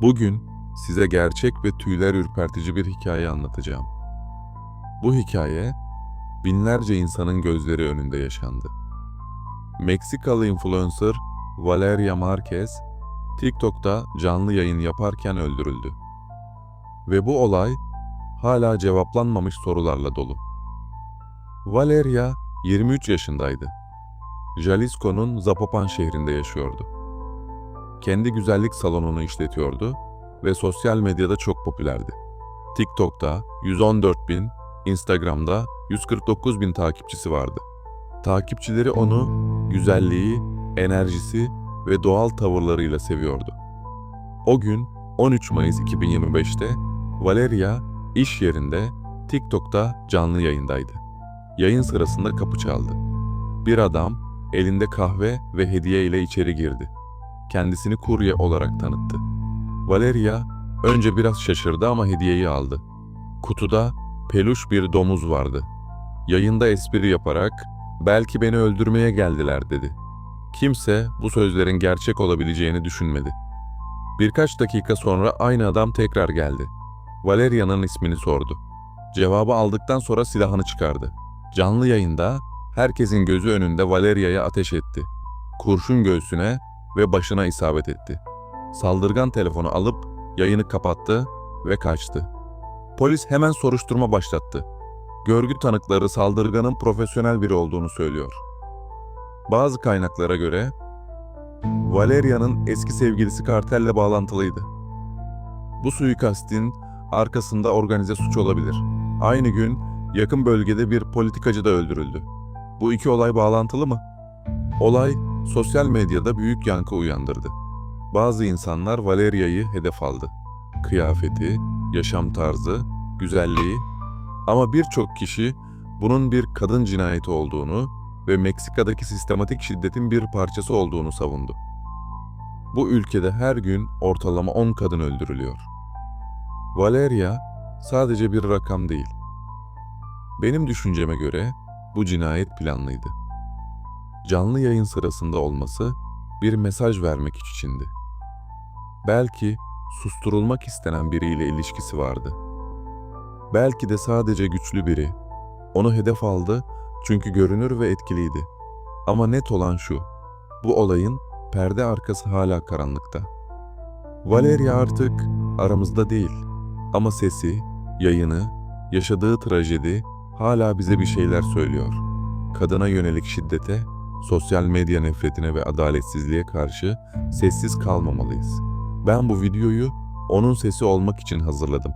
Bugün size gerçek ve tüyler ürpertici bir hikaye anlatacağım. Bu hikaye binlerce insanın gözleri önünde yaşandı. Meksikalı influencer Valeria Marquez TikTok'ta canlı yayın yaparken öldürüldü. Ve bu olay hala cevaplanmamış sorularla dolu. Valeria 23 yaşındaydı. Jalisco'nun Zapopan şehrinde yaşıyordu. Kendi güzellik salonunu işletiyordu ve sosyal medyada çok popülerdi. TikTok'ta 114 bin, Instagram'da 149 bin takipçisi vardı. Takipçileri onu güzelliği, enerjisi ve doğal tavırlarıyla seviyordu. O gün 13 Mayıs 2025'te Valeria iş yerinde TikTok'ta canlı yayındaydı. Yayın sırasında kapı çaldı. Bir adam elinde kahve ve hediye ile içeri girdi. Kendisini kurye olarak tanıttı. Valeria önce biraz şaşırdı ama hediyeyi aldı. Kutuda peluş bir domuz vardı. Yayında espri yaparak belki beni öldürmeye geldiler dedi. Kimse bu sözlerin gerçek olabileceğini düşünmedi. Birkaç dakika sonra aynı adam tekrar geldi. Valeria'nın ismini sordu. Cevabı aldıktan sonra silahını çıkardı. Canlı yayında herkesin gözü önünde Valeria'ya ateş etti. Kurşun göğsüne ve başına isabet etti. Saldırgan telefonu alıp yayını kapattı ve kaçtı. Polis hemen soruşturma başlattı. Görgü tanıkları saldırganın profesyonel biri olduğunu söylüyor. Bazı kaynaklara göre Valeria'nın eski sevgilisi kartelle bağlantılıydı. Bu suikastin arkasında organize suç olabilir. Aynı gün yakın bölgede bir politikacı da öldürüldü. Bu iki olay bağlantılı mı? Olay sosyal medyada büyük yankı uyandırdı. Bazı insanlar Valeria'yı hedef aldı. Kıyafeti, yaşam tarzı, güzelliği ama birçok kişi bunun bir kadın cinayeti olduğunu ve Meksika'daki sistematik şiddetin bir parçası olduğunu savundu. Bu ülkede her gün ortalama 10 kadın öldürülüyor. Valeria sadece bir rakam değil. Benim düşünceme göre bu cinayet planlıydı. Canlı yayın sırasında olması bir mesaj vermek içindi. Belki susturulmak istenen biriyle ilişkisi vardı. Belki de sadece güçlü biri. Onu hedef aldı çünkü görünür ve etkiliydi. Ama net olan şu, bu olayın perde arkası hala karanlıkta. Valeria artık aramızda değil ama sesi, yayını, yaşadığı trajedi hala bize bir şeyler söylüyor. Kadına yönelik şiddete, sosyal medya nefretine ve adaletsizliğe karşı sessiz kalmamalıyız. Ben bu videoyu onun sesi olmak için hazırladım.